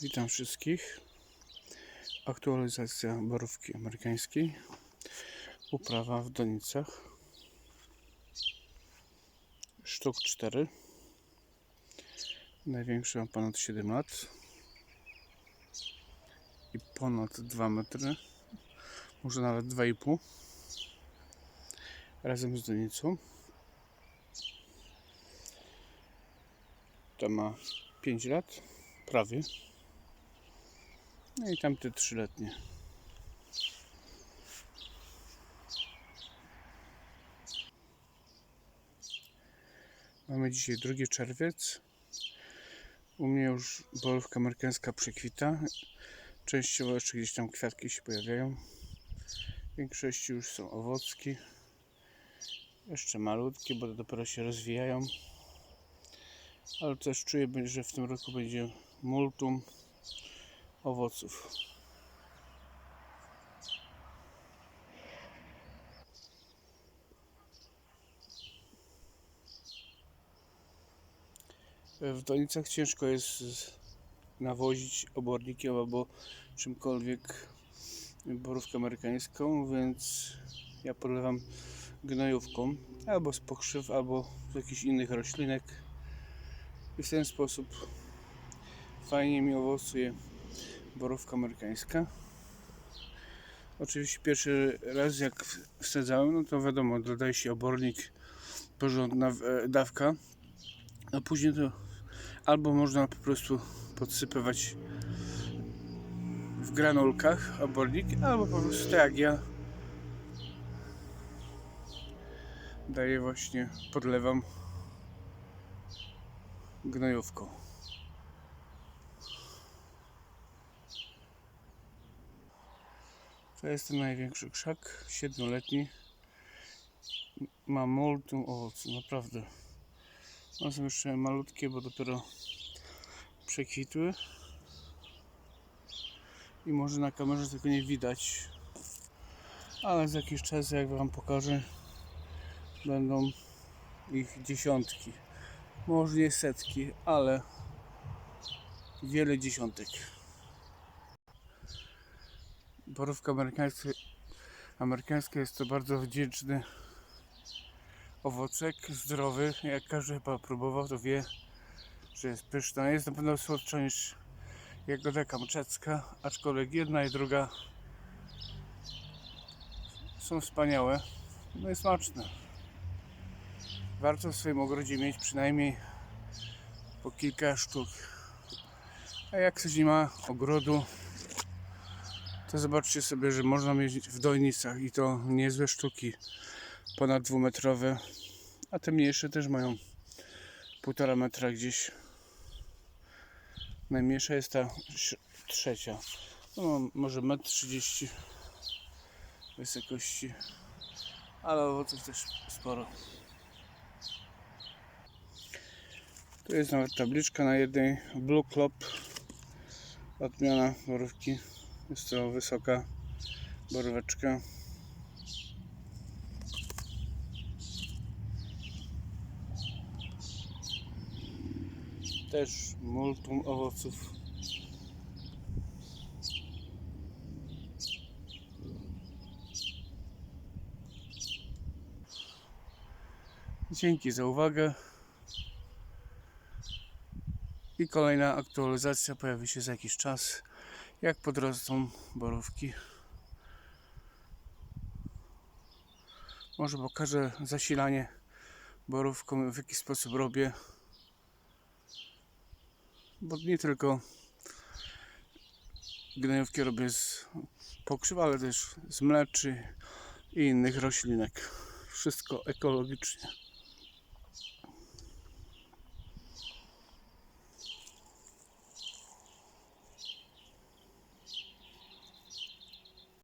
Witam wszystkich. Aktualizacja borówki amerykańskiej. Uprawa w donicach. Sztuk 4. Największy ma ponad 7 lat. I ponad 2 metry. Może nawet 2,5. Razem z donicą. Ta ma 5 lat. Prawie. No i tamte trzyletnie. Mamy dzisiaj 2 czerwiec. U mnie już borówka amerykańska przekwita. Częściowo jeszcze gdzieś tam kwiatki się pojawiają. W większości już są owocki. Jeszcze malutkie, bo dopiero się rozwijają. Ale też czuję, że w tym roku będzie multum owoców. W donicach ciężko jest nawozić obornikiem albo czymkolwiek borówkę amerykańską, więc ja podlewam gnojówką albo z pokrzyw, albo z jakichś innych roślinek i w ten sposób fajnie mi owocuje borówka amerykańska. Oczywiście pierwszy raz jak wsadzałem, no to wiadomo, dodaje się obornik, porządna e, dawka, a później to albo można po prostu podsypywać w granulkach obornik, albo po prostu tak jak ja daję właśnie, podlewam gnojówką. To jest ten największy krzak, siedmioletni. Ma multum owoców, naprawdę. One są jeszcze malutkie, bo dopiero przekwitły. I może na kamerze tego nie widać. Ale za jakiś czas, jak Wam pokażę, będą ich dziesiątki. Może nie setki, ale wiele dziesiątek. Borówka amerykańska, jest to bardzo wdzięczny owocek, zdrowy. Jak każdy chyba próbował, to wie, że jest pyszna. Jest na pewno słodsza niż jagoda kamczacka, aczkolwiek jedna i druga są wspaniałe. No i smaczne. Warto w swoim ogrodzie mieć przynajmniej po kilka sztuk. A jak ktoś nie ma ogrodu, to zobaczcie sobie, że można mieć w dojnicach i to niezłe sztuki, ponad dwumetrowe, a te mniejsze też mają półtora metra gdzieś. Najmniejsza jest ta trzecia, no, może metr 30 wysokości, ale owoców też sporo. Tu jest nawet tabliczka na jednej Blue Club odmiana borówki jest to wysoka boróweczka. Też multum owoców. Dzięki za uwagę. I kolejna aktualizacja pojawi się za jakiś czas jak podrosną borówki. Może pokażę zasilanie borówką, w jaki sposób robię. Bo nie tylko gnojówki robię z pokrzyw, ale też z mleczy i innych roślinek. Wszystko ekologicznie.